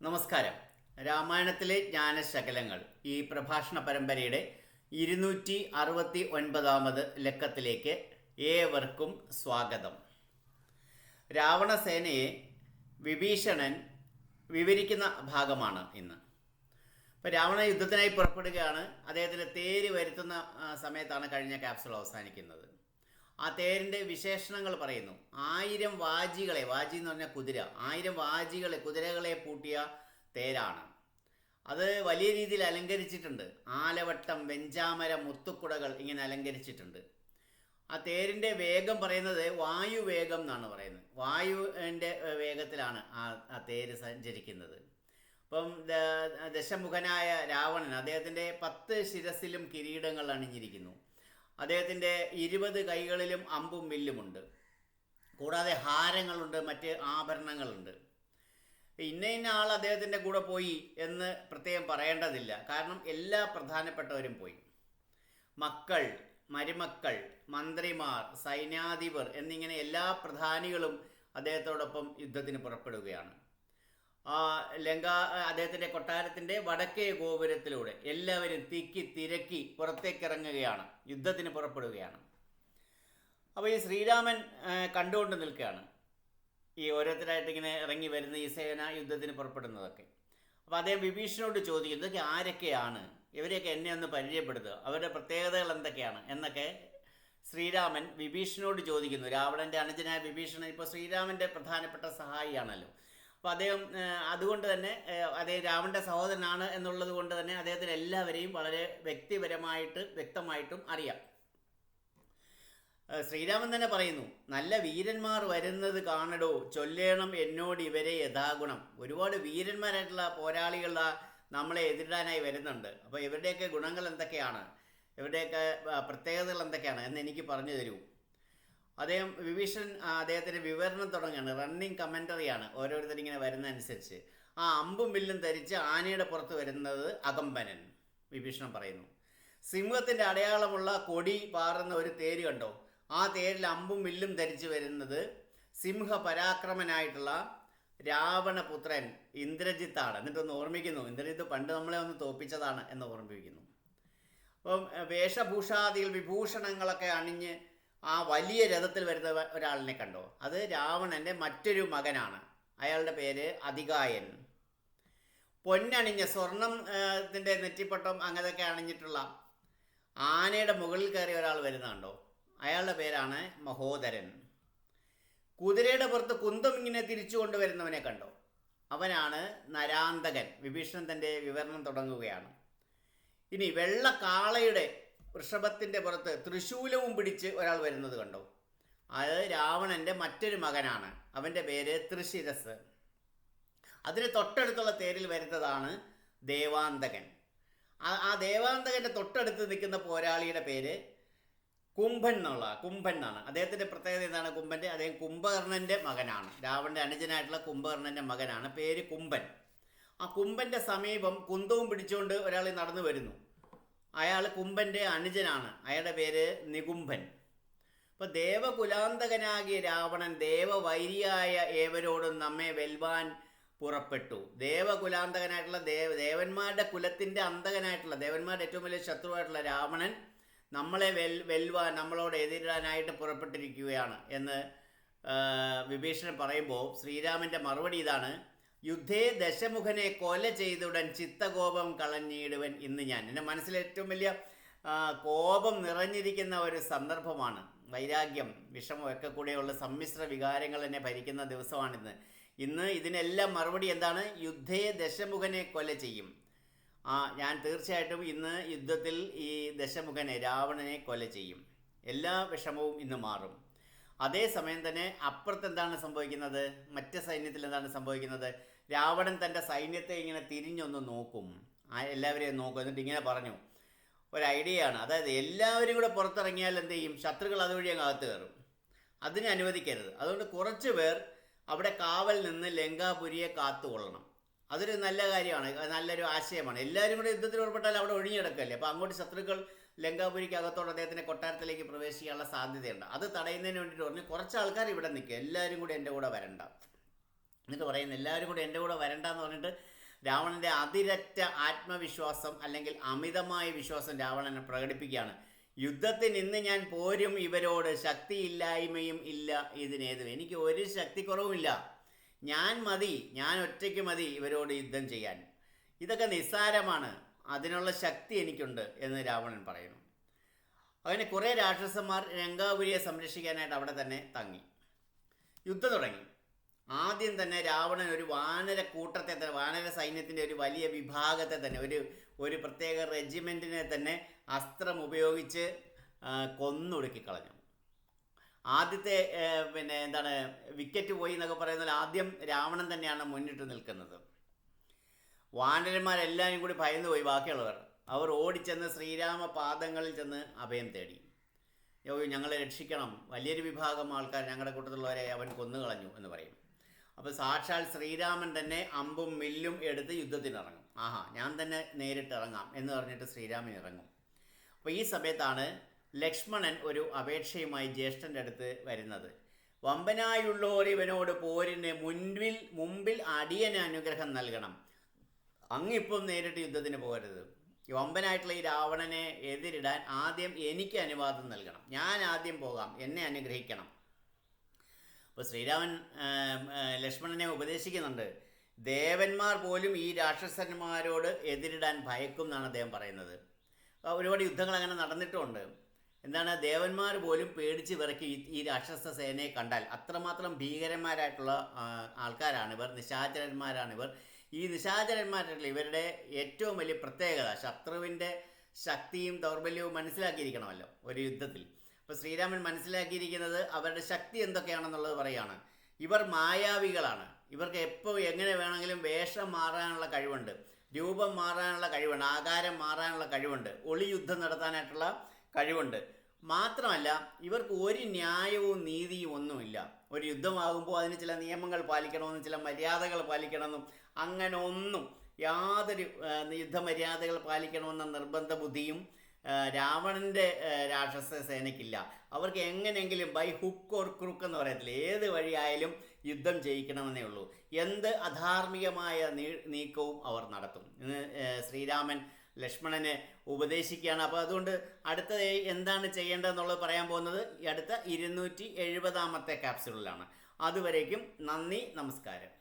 നമസ്കാരം. രാമായണത്തിലെ ജ്ഞാനശകലങ്ങൾ ഈ പ്രഭാഷണ പരമ്പരയുടെ ഇരുന്നൂറ്റി അറുപത്തി ഒൻപതാമത് ലക്കത്തിലേക്ക് ഏവർക്കും സ്വാഗതം. രാവണസേനയെ വിഭീഷണൻ വിവരിക്കുന്ന ഭാഗമാണ് ഇന്ന്. ഇപ്പോൾ രാവണ യുദ്ധത്തിനായി പുറപ്പെടുകയാണ്. അദ്ദേഹത്തിന്റെ തേര് വരുത്തുന്ന സമയത്താണ് കഴിഞ്ഞ ക്യാപ്സുൾ അവസാനിക്കുന്നത്. ആ തേരിന്റെ വിശേഷണങ്ങൾ പറയുന്നു. ആയിരം വാജികളെ വാജി എന്ന് പറഞ്ഞാൽ കുതിര. ആയിരം വാജികളെ കുതിരകളെ പൂട്ടിയ തേരാണ്. അത് വലിയ രീതിയിൽ അലങ്കരിച്ചിട്ടുണ്ട്. ആലവട്ടം വെഞ്ചാമര മുത്തുക്കുടകൾ ഇങ്ങനെ അലങ്കരിച്ചിട്ടുണ്ട്. ആ തേരിന്റെ വേഗം പറയുന്നത് വായുവേഗം എന്നാണ് പറയുന്നത്. വായുവിന്റെ വേഗത്തിലാണ് ആ ആ തേര് സഞ്ചരിക്കുന്നത്. അപ്പം ദശമുഖനായ രാവണൻ അദ്ദേഹത്തിന്റെ പത്ത് ശിരസിലും കിരീടങ്ങൾ അണിഞ്ഞിരിക്കുന്നു. അദ്ദേഹത്തിന്റെ ഇരുപത് കൈകളിലും അമ്പും വില്ലുമുണ്ട് കൂടാതെ ഹാരങ്ങളുണ്ട് മറ്റ് ആഭരണങ്ങളുണ്ട്. ഇന്ന ഇന്ന ആൾ അദ്ദേഹത്തിന്റെ കൂടെ പോയി എന്ന് പ്രത്യേകം പറയേണ്ടതില്ല. കാരണം എല്ലാ പ്രധാനപ്പെട്ടവരും പോയി. മക്കൾ മരുമക്കൾ മന്ത്രിമാർ സൈന്യാധിപർ എന്നിങ്ങനെ എല്ലാ പ്രധാനികളും അദ്ദേഹത്തോടൊപ്പം യുദ്ധത്തിന് പുറപ്പെടുകയാണ്. ലങ്ക അദ്ദേഹത്തിന്റെ കൊട്ടാരത്തിന്റെ വടക്കേ ഗോപുരത്തിലൂടെ എല്ലാവരും തിക്കി തിരക്കി പുറത്തേക്ക് ഇറങ്ങുകയാണ് യുദ്ധത്തിന് പുറപ്പെടുകയാണ്. അപ്പോൾ ഈ ശ്രീരാമൻ കണ്ടുകൊണ്ട് നിൽക്കുകയാണ്. ഈ ഓരോരുത്തരായിട്ട് ഇങ്ങനെ ഇറങ്ങി വരുന്ന ഈ സേന യുദ്ധത്തിന് പുറപ്പെടുന്നതൊക്കെ. അപ്പോൾ അദ്ദേഹം വിഭീഷണോട് ചോദിക്കും ഇതൊക്കെ ആരൊക്കെയാണ്? ഇവരെയൊക്കെ എന്നെ ഒന്ന് പരിചയപ്പെടുത്തുക അവരുടെ പ്രത്യേകതകൾ എന്തൊക്കെയാണ്? എന്നൊക്കെ ശ്രീരാമൻ വിഭീഷണോട് ചോദിക്കുന്നു. രാവണന്റെ അനുജനായ വിഭീഷണൻ ഇപ്പോൾ ശ്രീരാമന്റെ പ്രധാനപ്പെട്ട സഹായിയാണല്ലോ. അപ്പോൾ അദ്ദേഹം അതുകൊണ്ട് തന്നെ അദ്ദേഹം രാവണന്റെ സഹോദരനാണ് എന്നുള്ളത് കൊണ്ട് തന്നെ അദ്ദേഹത്തിന് എല്ലാവരെയും വളരെ വ്യക്തിപരമായിട്ട് വ്യക്തമായിട്ടും അറിയാം. ശ്രീരാമൻ തന്നെ പറയുന്നു നല്ല വീരന്മാർ വരുന്നത് കാണടോ ചൊല്ലേണം എന്നോട് ഇവരെ യഥാഗുണം. ഒരുപാട് വീരന്മാരായിട്ടുള്ള പോരാളികൾ നമ്മളെ എതിരിടാനായി വരുന്നുണ്ട്. അപ്പോൾ ഇവരുടെയൊക്കെ ഗുണങ്ങൾ എന്തൊക്കെയാണ്? ഇവരുടെയൊക്കെ പ്രത്യേകതകൾ എന്തൊക്കെയാണ്? എന്ന് എനിക്ക് പറഞ്ഞു തരൂ. അദ്ദേഹം ആ, അദ്ദേഹത്തിന്റെ വിവരണം തുടങ്ങുകയാണ്. റണ്ണിങ് കമന്ററിയാണ് ഓരോരുത്തരിങ്ങനെ വരുന്നതനുസരിച്ച്. ആ അമ്പും വില്ലും ധരിച്ച് ആനയുടെ പുറത്ത് വരുന്നത് അകമ്പനൻ വിഭീഷണൻ പറയുന്നു. സിംഹത്തിന്റെ അടയാളമുള്ള കൊടി പാറുന്ന ഒരു തേര് കണ്ടോ? ആ തേരിൽ അമ്പും വില്ലും ധരിച്ചു വരുന്നത് സിംഹ പരാക്രമനായിട്ടുള്ള രാവണപുത്രൻ ഇന്ദ്രജിത്താണ്. എന്നിട്ടൊന്ന് ഓർമ്മിക്കുന്നു ഇന്ദ്രജിത്ത് പണ്ട് നമ്മളെ ഒന്ന് തോപ്പിച്ചതാണ് എന്ന് ഓർമ്മിപ്പിക്കുന്നു അപ്പം വേഷഭൂഷാദിയിൽ വിഭൂഷണങ്ങളൊക്കെ അണിഞ്ഞ് ആ വലിയ രഥത്തിൽ വരുന്ന ഒരാളിനെ കണ്ടോ? അത് രാവണന്റെ മറ്റൊരു മകനാണ്. അയാളുടെ പേര് അധികായൻ. പൊന്നണിഞ്ഞ സ്വർണം ഇതിന്റെ നെറ്റിപ്പട്ടം അങ്ങനെയൊക്കെ അണിഞ്ഞിട്ടുള്ള ആനയുടെ മുകളിൽ കയറി ഒരാൾ വരുന്നുണ്ടോ അയാളുടെ പേരാണ് മഹോദരൻ. കുതിരയുടെ പുറത്ത് കുന്തം ഇങ്ങനെ തിരിച്ചു കൊണ്ടുവരുന്നവനെ കണ്ടോ? അവനാണ് നരാന്തകൻ. വിഭീഷണൻ തന്റെ വിവരണം തുടങ്ങുകയാണ്. ഇനി വെള്ള കാളയുടെ വൃഷഭത്തിന്റെ പുറത്ത് തൃശൂലവും പിടിച്ച് ഒരാൾ വരുന്നത് കണ്ടു? അത് രാവണന്റെ മറ്റൊരു മകനാണ്. അവന്റെ പേര് തൃശിരസ്. അതിന് തൊട്ടടുത്തുള്ള തേരിൽ വരുന്നതാണ് ദേവാന്തകൻ. ആ ദേവാന്തകന്റെ തൊട്ടടുത്ത് നിൽക്കുന്ന പോരാളിയുടെ പേര് കുംഭൻ എന്നുള്ള കുംഭൻ എന്നാണ്. അദ്ദേഹത്തിന്റെ പ്രത്യേകത എന്താണ് കുംഭന്റെ അദ്ദേഹം കുംഭകർണന്റെ മകനാണ്. രാവണന്റെ അനുജനായിട്ടുള്ള കുംഭകർണന്റെ മകനാണ്. പേര് കുംഭൻ. ആ കുംഭന്റെ സമീപം കുന്തവും പിടിച്ചുകൊണ്ട് ഒരാൾ നടന്നു വരുന്നു. അയാൾ കുംഭന്റെ അനുജനാണ്. അയാളുടെ പേര് നികുംഭൻ. അപ്പോൾ ദേവകുലാന്തകനാകിയ രാവണൻ ദേവവൈരിയായ ഏവരോടും നമ്മെ വെൽവാൻ പുറപ്പെട്ടു. ദേവകുലാന്തകനായിട്ടുള്ള ദേവ ദേവന്മാരുടെ കുലത്തിന്റെ അന്തകനായിട്ടുള്ള ദേവന്മാരുടെ ഏറ്റവും വലിയ ശത്രുവായിട്ടുള്ള രാവണൻ നമ്മളെ വെൽ വെൽവാൻ നമ്മളോട് എതിരിടാനായിട്ട് പുറപ്പെട്ടിരിക്കുകയാണ് എന്ന് വിഭീഷണൻ പറയുമ്പോൾ ശ്രീരാമന്റെ മറുപടി ഇതാണ്. യുദ്ധേ ദശമുഖനെ കൊല ചെയ്തുടൻ ചിത്തകോപം കളഞ്ഞിടുവൻ ഇന്ന് ഞാൻ. എന്റെ മനസ്സിൽ ഏറ്റവും വലിയ കോപം നിറഞ്ഞിരിക്കുന്ന ഒരു സന്ദർഭമാണ്. വൈരാഗ്യം വിഷമം ഒക്കെ കൂടെയുള്ള സമ്മിശ്ര വികാരങ്ങൾ എന്നെ ഭരിക്കുന്ന ദിവസമാണിന്ന്. ഇന്ന് ഇതിനെല്ലാം മറുപടി എന്താണ്? യുദ്ധേ ദശമുഖനെ കൊല ചെയ്യും. ആ ഞാൻ തീർച്ചയായിട്ടും ഇന്ന് യുദ്ധത്തിൽ ഈ ദശമുഖനെ രാവണനെ കൊല ചെയ്യും. എല്ലാ വിഷമവും ഇന്ന് മാറും. അതേസമയം തന്നെ അപ്പുറത്ത് എന്താണ് സംഭവിക്കുന്നത്? മറ്റ് സൈന്യത്തിൽ എന്താണ് സംഭവിക്കുന്നത്? രാവണൻ തന്റെ സൈന്യത്തെ ഇങ്ങനെ തിരിഞ്ഞൊന്ന് നോക്കും. എല്ലാവരെയും നോക്കും. എന്നിട്ട് ഇങ്ങനെ പറഞ്ഞു. ഒരു ഐഡിയയാണ്. അതായത് എല്ലാവരും കൂടെ പുറത്തിറങ്ങിയാൽ എന്ത് ചെയ്യും? ശത്രുക്കൾ അതുവഴി അങ്ങ് അകത്ത് കയറും. അതിനെ അനുവദിക്കരുത്. അതുകൊണ്ട് കുറച്ച് പേർ അവിടെ കാവൽ നിന്ന് ലങ്കാപുരിയെ കാത്തുകൊള്ളണം. അതൊരു നല്ല കാര്യമാണ്. നല്ലൊരു ആശയമാണ്. എല്ലാവരും കൂടെ യുദ്ധത്തിൽ ഉൾപ്പെട്ടാൽ അവിടെ ഒഴിഞ്ഞിടക്കല്ലേ അപ്പോൾ അങ്ങോട്ട് ശത്രുക്കൾ ലങ്കാപുരിക്ക് അകത്തോടെ അദ്ദേഹത്തിന്റെ കൊട്ടാരത്തിലേക്ക് പ്രവേശിക്കാനുള്ള സാധ്യതയുണ്ട്. അത് തടയുന്നതിന് വേണ്ടിയിട്ട് പറഞ്ഞു കുറച്ച് ആൾക്കാർ ഇവിടെ നിൽക്കുക. എല്ലാവരും കൂടി എന്റെ കൂടെ വരണ്ട. എന്നിട്ട് പറയുന്നു എല്ലാവരും കൂടി എന്റെ കൂടെ വരണ്ട എന്ന് പറഞ്ഞിട്ട് രാവണന്റെ അതിരറ്റ ആത്മവിശ്വാസം അല്ലെങ്കിൽ അമിതമായ വിശ്വാസം രാവണനെ പ്രകടിപ്പിക്കുകയാണ്. യുദ്ധത്തിന് ഇന്ന് ഞാൻ പോരും ഇവരോട് ശക്തിയില്ലായ്മയും ഇല്ല ഇതിനേതും. എനിക്ക് ഒരു ശക്തിക്കുറവുമില്ല. ഞാൻ മതി ഞാൻ ഒറ്റയ്ക്ക് മതി ഇവരോട് യുദ്ധം ചെയ്യാൻ. ഇതൊക്കെ നിസ്സാരമാണ്. അതിനുള്ള ശക്തി എനിക്കുണ്ട് എന്ന് രാവണൻ പറയുന്നു. അങ്ങനെ കുറേ രാക്ഷസന്മാർ രംഗാപുരിയെ സംരക്ഷിക്കാനായിട്ട് അവിടെ തന്നെ തങ്ങി. യുദ്ധം തുടങ്ങി. ആദ്യം തന്നെ രാവണൻ ഒരു വാനര കൂട്ടത്തെ തന്നെ വാനര സൈന്യത്തിന്റെ ഒരു വലിയ വിഭാഗത്തെ തന്നെ ഒരു ഒരു പ്രത്യേക റെജിമെന്റിനെ തന്നെ അസ്ത്രം ഉപയോഗിച്ച് കൊന്നൊടുക്കി കളഞ്ഞു ആദ്യത്തെ പിന്നെ എന്താണ് വിക്കറ്റ് പോയി എന്നൊക്കെ പറയുന്നത് ആദ്യം രാവണൻ തന്നെയാണ് മുന്നിട്ട് നിൽക്കുന്നത്. വാനരന്മാരെല്ലാവരും കൂടി ഭയന്ന് പോയി ബാക്കിയുള്ളവർ. അവർ ഓടിച്ചെന്ന് ശ്രീരാമ പാദങ്ങളിൽ ചെന്ന് അഭയം തേടി. യോ ഞങ്ങളെ രക്ഷിക്കണം. വലിയൊരു വിഭാഗം ആൾക്കാർ ഞങ്ങളുടെ കൂട്ടത്തിലുള്ളവരെ അവൻ കൊന്നുകളഞ്ഞു എന്ന് പറയും. അപ്പോൾ സാക്ഷാൽ ശ്രീരാമൻ തന്നെ അമ്പും മില്ലും എടുത്ത് യുദ്ധത്തിനിറങ്ങും. ആഹാ ഞാൻ തന്നെ നേരിട്ട് ഇറങ്ങാം എന്ന് പറഞ്ഞിട്ട് ശ്രീരാമൻ ഇറങ്ങും. അപ്പോൾ ഈ സമയത്താണ് ലക്ഷ്മണൻ ഒരു അപേക്ഷയുമായി ജ്യേഷ്ഠന്റെ അടുത്ത് വരുന്നത്. വമ്പനായുള്ളോർ ഇവനോട് പോരിന് മുൻപിൽ മുമ്പിൽ അടിയന് അനുഗ്രഹം നൽകണം. അങ്ങിപ്പം നേരിട്ട് യുദ്ധത്തിന് പോകരുത്. ഈ വമ്പനായിട്ടുള്ള ഈ രാവണനെ എതിരിടാൻ ആദ്യം എനിക്ക് അനുവാദം നൽകണം. ഞാൻ ആദ്യം പോകാം. എന്നെ അനുഗ്രഹിക്കണം. അപ്പോൾ ശ്രീരാമൻ ലക്ഷ്മണനെ ഉപദേശിക്കുന്നുണ്ട്. ദേവന്മാർ പോലും ഈ രാക്ഷസന്മാരോട് എതിരിടാൻ ഭയക്കും എന്നാണ് അദ്ദേഹം പറയുന്നത്. ഒരുപാട് യുദ്ധങ്ങൾ അങ്ങനെ നടന്നിട്ടുമുണ്ട്. എന്താണ്? ദേവന്മാർ പോലും പേടിച്ച് വിറക്കി ഈ- രാക്ഷസ സേനയെ കണ്ടാൽ അത്രമാത്രം ഭീകരന്മാരായിട്ടുള്ള ആൾക്കാരാണിവർ ആൾക്കാരാണ് ഇവർ നിശാചരന്മാരാണ് ഇവർ ഈ നിശാചരന്മാരായിട്ടുള്ള ഇവരുടെ ഏറ്റവും വലിയ പ്രത്യേകത ശത്രുവിന്റെ ശക്തിയും ദൗർബല്യവും മനസ്സിലാക്കിയിരിക്കണമല്ലോ ഒരു യുദ്ധത്തിൽ. അപ്പോൾ ശ്രീരാമൻ മനസ്സിലാക്കിയിരിക്കുന്നത് അവരുടെ ശക്തി എന്തൊക്കെയാണെന്നുള്ളത് പറയുകയാണ് ഇവർ മായാവികളാണ്. ഇവർക്ക് എപ്പോൾ എങ്ങനെ വേണമെങ്കിലും വേഷം മാറാനുള്ള കഴിവുണ്ട് രൂപം മാറാനുള്ള കഴിവുണ്ട് ആകാരം മാറാനുള്ള കഴിവുണ്ട് ഒളി യുദ്ധം നടത്താനായിട്ടുള്ള കഴിവുണ്ട്. മാത്രമല്ല ഇവർക്ക് ഒരു ന്യായവും നീതിയും ഒന്നുമില്ല. ഒരു യുദ്ധമാകുമ്പോൾ അതിന് ചില നിയമങ്ങൾ പാലിക്കണമെന്നും ചില മര്യാദകൾ പാലിക്കണമെന്നും അങ്ങനെ ഒന്നും യാതൊരു യുദ്ധമര്യാദകൾ പാലിക്കണമെന്ന നിർബന്ധ ബുദ്ധിയും രാവണന്റെ രാക്ഷസ സേനയ്ക്കില്ല. അവർക്ക് എങ്ങനെയെങ്കിലും ബൈ ഹുക്ക് ഓർ ക്രുക്ക് എന്ന് പറയത്തില്ല ഏത് വഴിയായാലും യുദ്ധം ജയിക്കണമെന്നേ ഉള്ളൂ. എന്ത് അധാർമികമായ നീക്കവും അവർ നടത്തും. ശ്രീരാമൻ ലക്ഷ്മണനെ ഉപദേശിക്കുകയാണ്. അപ്പോൾ അതുകൊണ്ട് അടുത്ത എന്താണ് ചെയ്യേണ്ടതെന്നുള്ളത് പറയാൻ പോകുന്നത്? അടുത്ത ഇരുന്നൂറ്റി എഴുപതാമത്തെ ക്യാപ്സ്യൂളിലാണ് അതുവരേക്കും നന്ദി നമസ്കാരം.